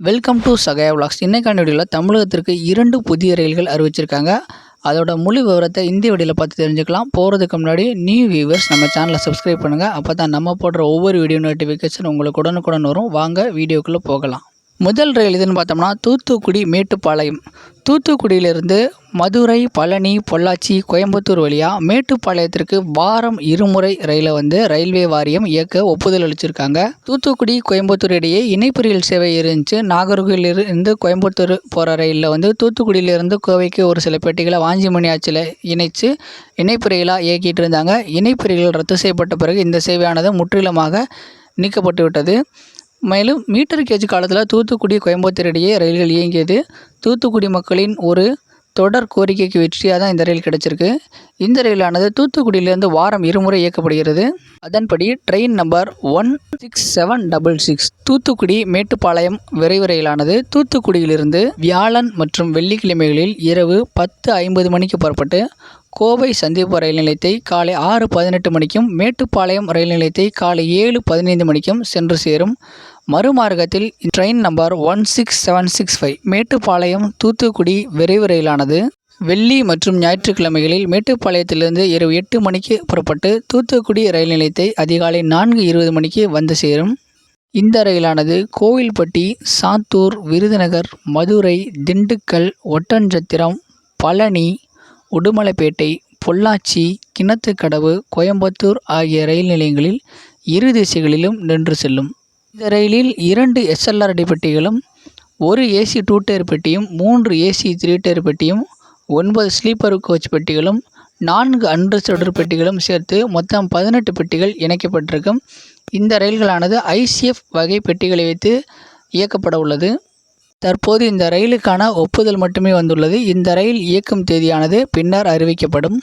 Welcome to Sahaya vlogs இன்னைக்கான வீடியோவில் தமிழகத்திற்கு இரண்டு புதிய ரயில்கள் அறிவிச்சிருக்காங்க. அதோட முழு விவரத்தை இந்த வீடியோவில் பார்த்து தெரிஞ்சுக்கலாம். போகிறதுக்கு முன்னாடி நியூ வியூவர்ஸ் நம்ம சேனலை சப்ஸ்கிரைப் பண்ணுங்கள் அப்போ தான் நம்ம போடுற ஒவ்வொரு வீடியோ நோட்டிஃபிகேஷன் உங்களுக்கு உடனுக்குடன் வரும். வாங்க வீடியோக்குள்ளே போகலாம். முதல் ரயில் எதுன்னு பார்த்தோம்னா தூத்துக்குடி மேட்டுப்பாளையம். தூத்துக்குடியிலிருந்து மதுரை பழனி பொள்ளாச்சி கோயம்புத்தூர் வழியாக மேட்டுப்பாளையத்திற்கு வாரம் இருமுறை ரயிலை வந்து ரயில்வே வாரியம் இயக்க ஒப்புதல் அளிச்சிருக்காங்க. தூத்துக்குடி கோயம்புத்தூர் இடையே இணைப்பு ரயில் சேவை இருந்துச்சு. நாகர்கோவிலிருந்து கோயம்புத்தூர் போகிற ரயிலில் வந்து தூத்துக்குடியிலிருந்து கோவைக்கு ஒரு சில பெட்டிகளை வாஞ்சிமணி ஆற்றில் இணைச்சு இணைப்பு ரயிலாக இயக்கிட்டு இருந்தாங்க. இணைப்பு ரயில் ரத்து செய்யப்பட்ட பிறகு இந்த சேவையானது முற்றிலுமாக நீக்கப்பட்டு விட்டது. மேலும் மீட்டர் கேஜ் காலத்தில் தூத்துக்குடி கோயம்புத்தூர் இடையே ரயில்கள் இயங்கியது. தூத்துக்குடி மக்களின் ஒரு தொடர் கோரிக்கைக்கு வெற்றியாக தான் இந்த ரயில் கிடைச்சிருக்கு. இந்த ரயிலானது தூத்துக்குடியிலேருந்து வாரம் இருமுறை இயக்கப்படுகிறது. அதன்படி train number one six seven double six. Thoothukudi Mettupalayam விரைவு ரயிலானது தூத்துக்குடியிலிருந்து வியாழன் மற்றும் வெள்ளிக்கிழமைகளில் இரவு பத்து ஐம்பது மணிக்கு புறப்பட்டு கோவை சந்திப்பு ரயில் நிலையத்தை காலை ஆறு பதினெட்டு மணிக்கும் மேட்டுப்பாளையம் ரயில் நிலையத்தை காலை ஏழு பதினைந்து மணிக்கும் சென்று சேரும் மறுமார்க்கத்தில் train number one six seven six five Mettupalayam Thoothukudi விரைவு ரயிலானது. வெள்ளி மற்றும் ஞாயிற்றுக்கிழமைகளில் மேட்டுப்பாளையத்திலிருந்து இரவு எட்டு மணிக்கு புறப்பட்டு தூத்துக்குடி ரயில் நிலையத்தை அதிகாலை நான்கு இருபது மணிக்கு வந்து சேரும். இந்த ரயிலானது கோவில்பட்டி சாத்தூர் விருதுநகர் மதுரை திண்டுக்கல் ஒட்டன்சத்திரம் பழனி உடுமலைப்பேட்டை பொள்ளாச்சி கிணத்துக்கடவு கோயம்புத்தூர் ஆகிய ரயில் நிலையங்களில் இரு திசைகளிலும் நின்று செல்லும். இந்த ரயிலில் இரண்டு எஸ்எல்ஆர் பெட்டிகளும் ஒரு ஏசி டூ டயர் பெட்டியும் மூன்று ஏசி த்ரீ டயர் பெட்டியும் ஒன்பது ஸ்லீப்பர் கோச் பெட்டிகளும் நான்கு அன்ரிசர்வ்டு பெட்டிகளும் சேர்த்து மொத்தம் பதினெட்டு பெட்டிகள் இணைக்கப்பட்டிருக்கும். இந்த ரயில்களானது ஐசிஎஃப் வகை பெட்டிகளை வைத்து இயக்கப்பட உள்ளது. தற்போது இந்த ரயிலுக்கான ஒப்புதல் மட்டுமே வந்துள்ளது. இந்த ரயில் இயக்கும் தேதியானது பின்னர் அறிவிக்கப்படும்.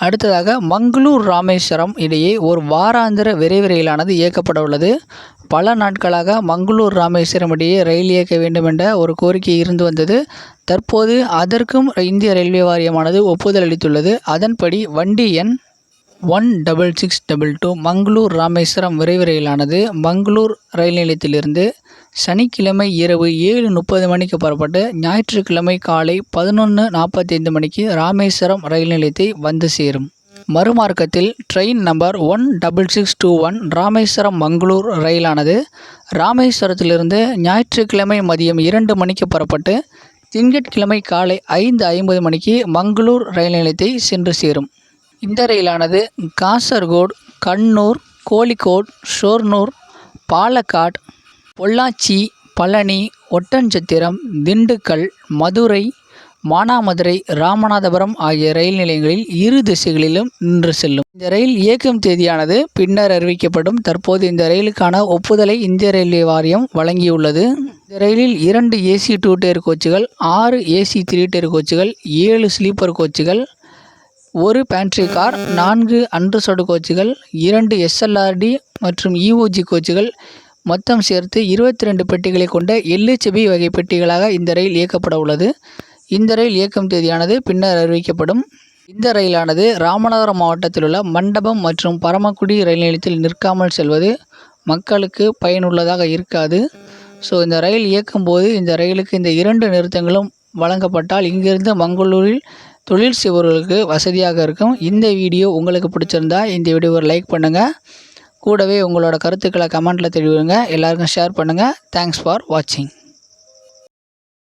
அடுத்ததாக மங்களூர் ராமேஸ்வரம் இடையே ஒரு வாராந்திர விரைவு ரயிலானது இயக்கப்பட உள்ளது. பல நாட்களாக மங்களூர் ராமேஸ்வரம் இடையே ரயில் இயக்க வேண்டும் என்ற ஒரு கோரிக்கை இருந்து வந்தது. தற்போது அதற்கும் இந்திய ரயில்வே வாரியமானது ஒப்புதல் அளித்துள்ளது. அதன்படி வண்டி எண் one double six double two Mangalore Rameswaram விரைவு ரயிலானது மங்களூர் ரயில் நிலையத்திலிருந்து சனிக்கிழமை இரவு ஏழு முப்பது மணிக்கு புறப்பட்டு ஞாயிற்றுக்கிழமை காலை பதினொன்று நாற்பத்தைந்து மணிக்கு ராமேஸ்வரம் ரயில் நிலையத்தை வந்து சேரும். மறுமார்க்கத்தில் train number one double six two one Rameswaram Mangalore ரயிலானது. ராமேஸ்வரத்திலிருந்து ஞாயிற்றுக்கிழமை மதியம் இரண்டு மணிக்கு புறப்பட்டு திங்கட்கிழமை காலை ஐந்து ஐம்பது மணிக்கு மங்களூர் ரயில் நிலையத்தை சென்று சேரும். இந்த ரயிலானது காசர்கோடு கண்ணூர் கோழிக்கோட் ஷோர்னூர் பாலக்காட் பொள்ளாச்சி பழனி ஒட்டன்சத்திரம் திண்டுக்கல் மதுரை மானாமதுரை ராமநாதபுரம் ஆகிய ரயில் நிலையங்களில் இரு திசைகளிலும் நின்று செல்லும். இந்த ரயில் இயக்கும் தேதியானது பின்னர் அறிவிக்கப்படும். தற்போது இந்த ரயிலுக்கான ஒப்புதலை இந்திய ரயில்வே வாரியம் வழங்கியுள்ளது. இந்த ரயிலில் இரண்டு ஏசி டூ டேர் கோச்சுகள் ஆறு ஏசி த்ரீ டேர் கோச்சுகள் ஏழு ஸ்லீப்பர் கோச்சுகள் ஒரு பேண்ட்ரி கார் நான்கு அன்ரிசர்வ்டு கோச்சுகள் இரண்டு எஸ்எல்ஆர்டி மற்றும் இஓஜி கோச்சுகள் மொத்தம் சேர்த்து இருபத்தி ரெண்டு பெட்டிகளை கொண்ட எல்ஹெச்பி வகை பெட்டிகளாக இந்த ரயில் இயக்கப்பட உள்ளது. இந்த ரயில் இயக்கம் தேதியானது பின்னர் அறிவிக்கப்படும். இந்த ரயிலானது ராமநாதபுரம் மாவட்டத்தில் உள்ள மண்டபம் மற்றும் பரமக்குடி ரயில் நிலையத்தில் நிற்காமல் செல்வது மக்களுக்கு பயனுள்ளதாக இருக்காது. ஸோ இந்த ரயில் இயக்கும்போது இந்த ரயிலுக்கு இந்த இரண்டு நிறுத்தங்களும் வழங்கப்பட்டால் இங்கிருந்து மங்களூரில் தொழில் செய்பவர்களுக்கு வசதியாக இருக்கும். இந்த வீடியோ உங்களுக்கு பிடிச்சிருந்தா இந்த வீடியோவை லைக் பண்ணுங்கள் கூடவே உங்களோட கருத்துக்களை கமெண்ட்டில் தெரிவிங்க. எல்லாருக்கும் ஷேர் பண்ணுங்கள் தேங்க்ஸ் ஃபார் வாட்சிங்